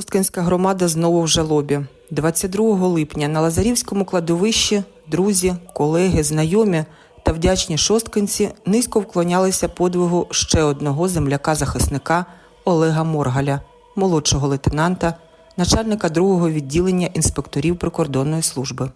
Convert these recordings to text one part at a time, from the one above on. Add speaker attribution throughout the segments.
Speaker 1: Шосткинська громада знову в жалобі. 22 липня на Лазарівському кладовищі друзі, колеги, знайомі та вдячні шосткинці низько вклонялися подвигу ще одного земляка-захисника Олега Моргаля, молодшого лейтенанта, начальника другого відділення інспекторів прикордонної служби.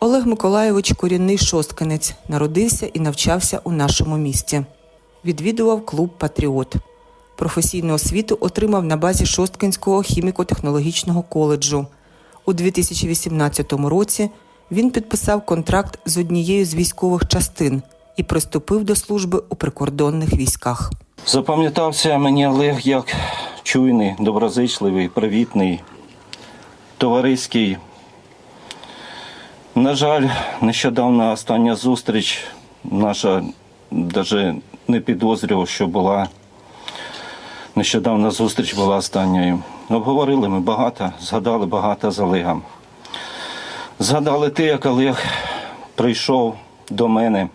Speaker 1: Олег Миколайович корінний шосткинець, народився і навчався у нашому місті. Відвідував клуб Патріот. Професійну освіту отримав на базі Шосткинського хіміко-технологічного коледжу. У 2018 році він підписав контракт з однією з військових частин і приступив до служби у прикордонних військах.
Speaker 2: Запам'ятався мені Олег як чуйний, доброзичливий, привітний, товариський. На жаль, нещодавно остання зустріч наша навіть не підозрював, що була. Нещодавна зустріч була останньою. Обговорили ми багато, згадали багато з Олегом. Згадали те, як Олег прийшов до мене.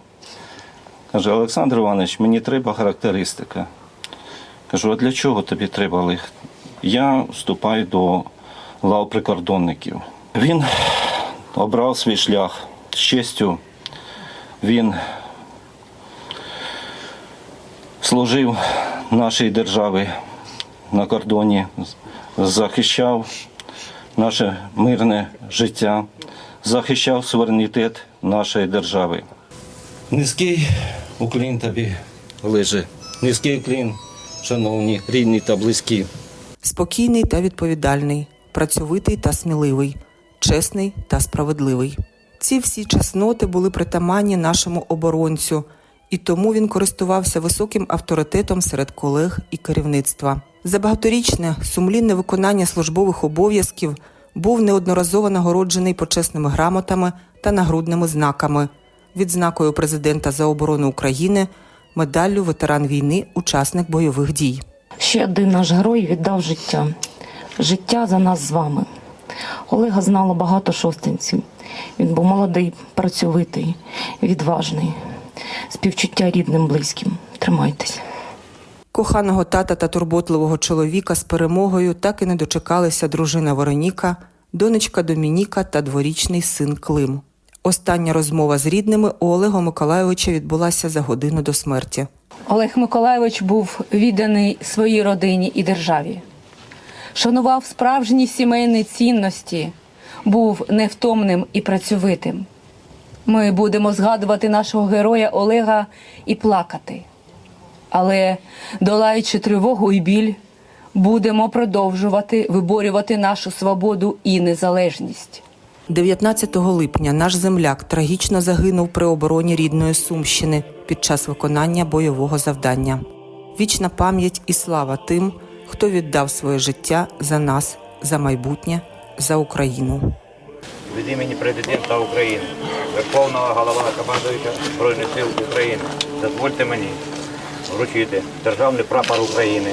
Speaker 2: Каже, Олександр Іванович, мені треба характеристика. Кажу, а для чого тобі треба Олег? Я вступаю до лав прикордонників. Він обрав свій шлях з честю. Він служив нашій державі на кордоні, захищав наше мирне життя, захищав суверенітет нашої держави. Низький уклін тобі лежи. Низький уклін, шановні, рідні та близькі.
Speaker 1: Спокійний та відповідальний, працьовитий та сміливий, чесний та справедливий. Ці всі чесноти були притаманні нашому оборонцю, і тому він користувався високим авторитетом серед колег і керівництва. За багаторічне сумлінне виконання службових обов'язків був неодноразово нагороджений почесними грамотами та нагрудними знаками, відзнакою президента за оборону України, медаллю ветеран війни, учасник бойових дій.
Speaker 3: Ще один наш герой віддав життя. Життя за нас з вами. Олега знало багато шостинців. Він був молодий, працьовитий, відважний. Співчуття рідним, близьким. Тримайтесь.
Speaker 1: Коханого тата та турботливого чоловіка з перемогою так і не дочекалися дружина Вероніка, донечка Домініка та дворічний син Клим. Остання розмова з рідними у Олега Миколайовича відбулася за годину до смерті.
Speaker 4: Олег Миколайович був відданий своїй родині і державі, шанував справжні сімейні цінності, був невтомним і працьовитим. Ми будемо згадувати нашого героя Олега і плакати. Але, долаючи тривогу і біль, будемо продовжувати виборювати нашу свободу і незалежність.
Speaker 1: 19 липня наш земляк трагічно загинув при обороні рідної Сумщини під час виконання бойового завдання. Вічна пам'ять і слава тим, хто віддав своє життя за нас, за майбутнє, за Україну.
Speaker 5: від імені президента України, Верховного голова командуюча Збройних сил України. Дозвольте мені вручити державний прапор України.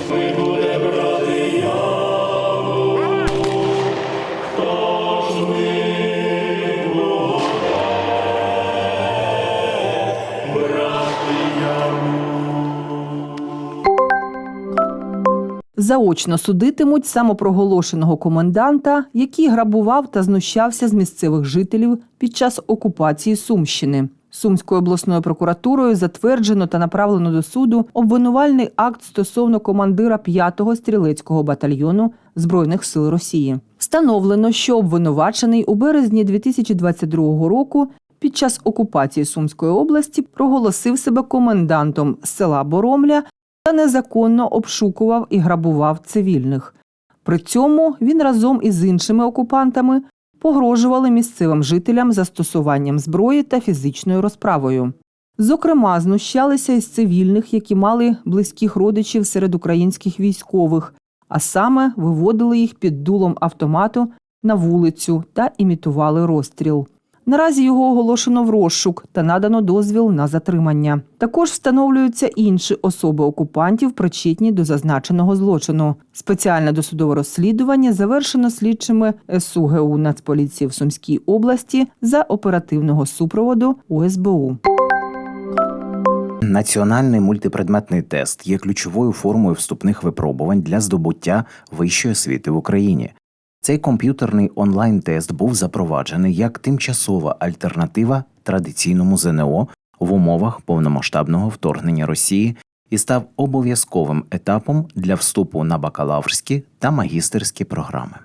Speaker 6: Заочно судитимуть самопроголошеного коменданта, який грабував та знущався з місцевих жителів під час окупації Сумщини. Сумською обласною прокуратурою затверджено та направлено до суду обвинувальний акт стосовно командира 5-го стрілецького батальйону Збройних сил Росії. Встановлено, що обвинувачений у березні 2022 року під час окупації Сумської області проголосив себе комендантом села Боромля та незаконно обшукував і грабував цивільних. При цьому він разом із іншими окупантами погрожували місцевим жителям застосуванням зброї та фізичною розправою. Зокрема, знущалися із цивільних, які мали близьких родичів серед українських військових, а саме виводили їх під дулом автомату на вулицю та імітували розстріл. Наразі його оголошено в розшук та надано дозвіл на затримання. Також встановлюються інші особи окупантів, причетні до зазначеного злочину. Спеціальне досудове розслідування завершено слідчими СУГУ Нацполіції в Сумській області за оперативного супроводу УСБУ.
Speaker 7: Національний мультипредметний тест є ключовою формою вступних випробувань для здобуття вищої освіти в Україні. Цей комп'ютерний онлайн-тест був запроваджений як тимчасова альтернатива традиційному ЗНО в умовах повномасштабного вторгнення Росії і став обов'язковим етапом для вступу на бакалаврські та магістерські програми.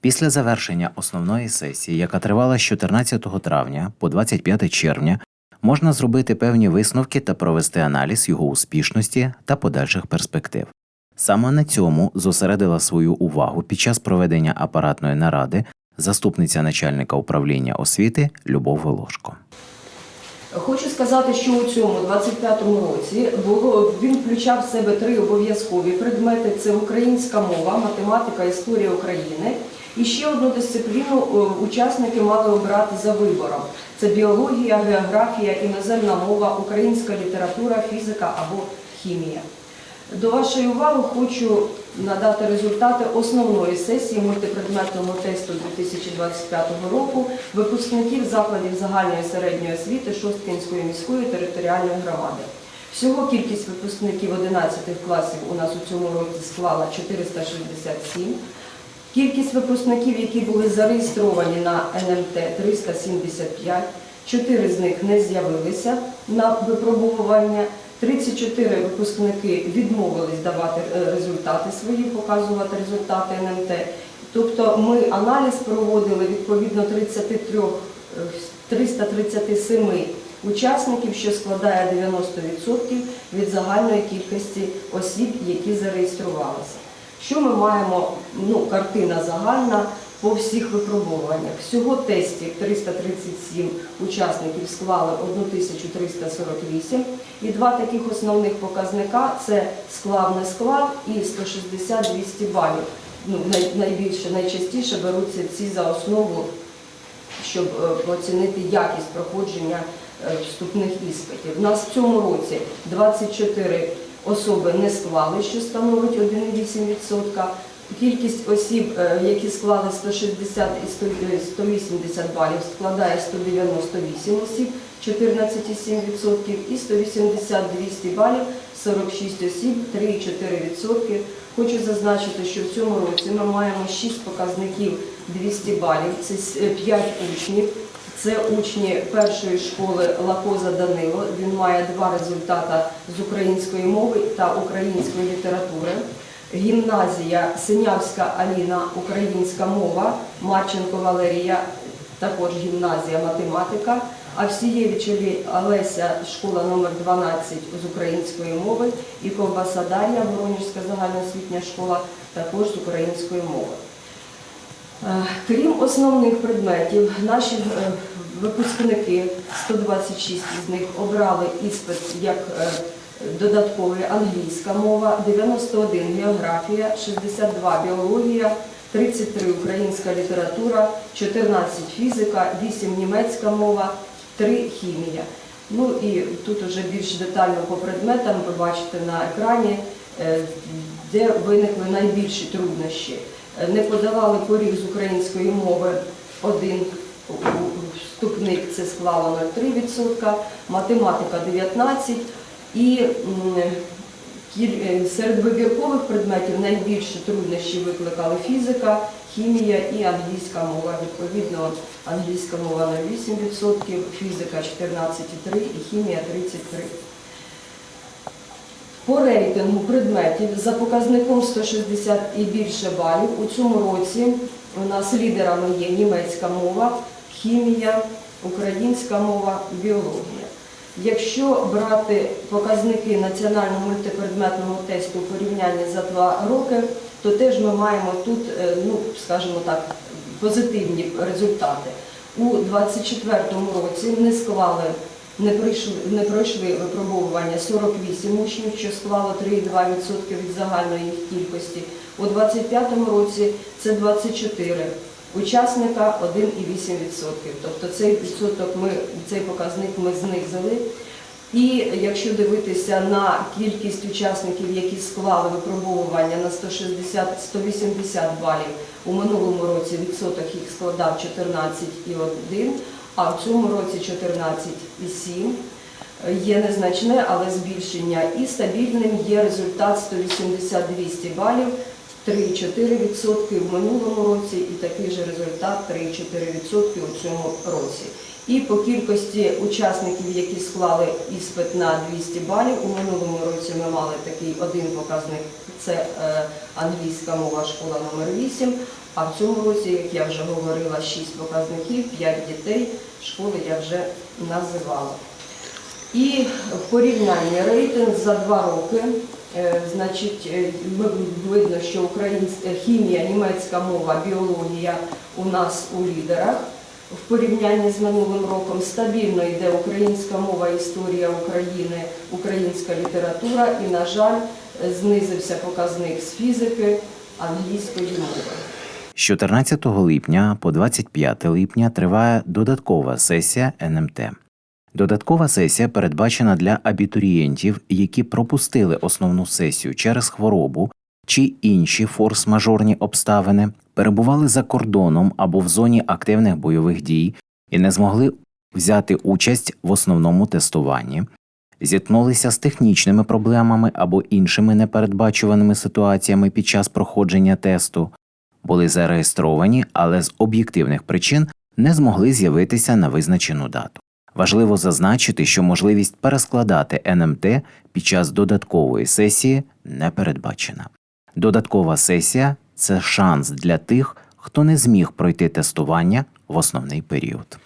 Speaker 7: Після завершення основної сесії, яка тривала з 14 травня по 25 червня, можна зробити певні висновки та провести аналіз його успішності та подальших перспектив. Саме на цьому зосередила свою увагу під час проведення апаратної наради заступниця начальника управління освіти Любов Волошко.
Speaker 8: Хочу сказати, що у цьому 25-му році він включав в себе три обов'язкові предмети: це українська мова, математика, історія України. І ще одну дисципліну е, учасники мали обрати за вибором: це біологія, географія, іноземна мова, українська література, фізика або хімія. До вашої уваги хочу надати результати основної сесії мультипредметного тесту 2025 року випускників закладів загальної середньої освіти Шосткинської міської територіальної громади. Всього кількість випускників 11 класів у нас у цьому році склала 467. Кількість випускників, які були зареєстровані на НМТ 375, 4 з них не з'явилися на випробовування. 34 випускники відмовились давати е, результати свої, показувати результати НМТ. Тобто ми аналіз проводили відповідно 33, е, 337 учасників, що складає 90% від загальної кількості осіб, які зареєструвалися. Що ми маємо? Ну, картина загальна по всіх випробуваннях. Всього тестів 337 учасників склали 1348. І два таких основних показника це склав не склав і 160-200 балів. Ну, найбільше, найчастіше беруться ці за основу, щоб е, оцінити якість проходження е, вступних іспитів. У нас в цьому році 24 особи не склали, що становить 1,8%. Кількість осіб, е, які склали 160 і 100 е, 180 балів, складає 198 осіб, 14,7%, і 180-200 балів, 46 осіб, 3,4%. Хочу зазначити, що в цьому році ми маємо 6 показників 200 балів, це 5 учнів. Це учні першої школи Лакоза Данило. Він має два результати з української мови та української літератури. Гімназія Синявська Аліна, українська мова, Марченко Валерія, також гімназія математика. А Всієвичеві Олеся, школа номер 12 з української мови, і Ковбаса Дар'я, Воронежська загальноосвітня школа, також з української мови. Е, Крім основних предметів, наші е, випускники, 126 з них обрали іспит як додатковий англійська мова, 91 географія, 62 біологія, 33 українська література, 14 фізика, 8 німецька мова, 3 хімія. Ну і тут уже більш детально по предметам ви бачите на екрані, е, де виникли найбільші труднощі. Е, Не подавали поріг з української мови один вступник, це склало 0,3%, математика 19% і е, серед вибіркових предметів найбільші труднощі викликали фізика, хімія і англійська мова. Відповідно, англійська мова на 8%, фізика 14,3% і хімія 33%. По рейтингу предметів за показником 160 і більше балів у цьому році у нас лідерами є німецька мова, хімія, українська мова, біологія. Якщо брати показники національного мультипредметного тесту у порівнянні за два роки, то теж ми маємо тут, е, ну скажімо так, позитивні результати. У 2024 році не склали не пройшли, не пройшли випробовування 48 учнів, що склало 3,2% від загальної їх кількості. У 2025 році це 24 учасника 1,8%. Тобто цей відсоток ми, цей показник ми знизили. І якщо дивитися на кількість учасників, які склали випробовування на 160-180 балів, у минулому році відсоток їх складав 14,1, а в цьому році 14,7. є незначне, але збільшення. І стабільним є результат 180-200 балів, 3,4% в минулому році і такий же результат 3,4% у цьому році. І по кількості учасників, які склали іспит на 200 балів, у минулому році ми мали такий один показник, це е, англійська мова школа номер 8, а в цьому році, як я вже говорила, 6 показників, 5 дітей, школи я вже називала. І в порівнянні рейтинг за два роки, значить, е, видно, що українська хімія, німецька мова, біологія у нас у лідерах. В порівнянні з минулим роком стабільно йде українська мова, історія України, українська література і, на жаль, е, знизився показник з фізики англійської мови.
Speaker 7: З 14 липня по 25 липня триває додаткова сесія НМТ. Додаткова сесія передбачена для абітурієнтів, які пропустили основну сесію через хворобу чи інші форс-мажорні обставини, перебували за кордоном або в зоні активних бойових дій і не змогли взяти участь в основному тестуванні, зіткнулися з технічними проблемами або іншими непередбачуваними ситуаціями під час проходження тесту, були зареєстровані, але з об'єктивних причин не змогли з'явитися на визначену дату. Важливо зазначити, що можливість перескладати НМТ під час додаткової сесії не передбачена. Додаткова сесія це шанс для тих, хто не зміг пройти тестування в основний період.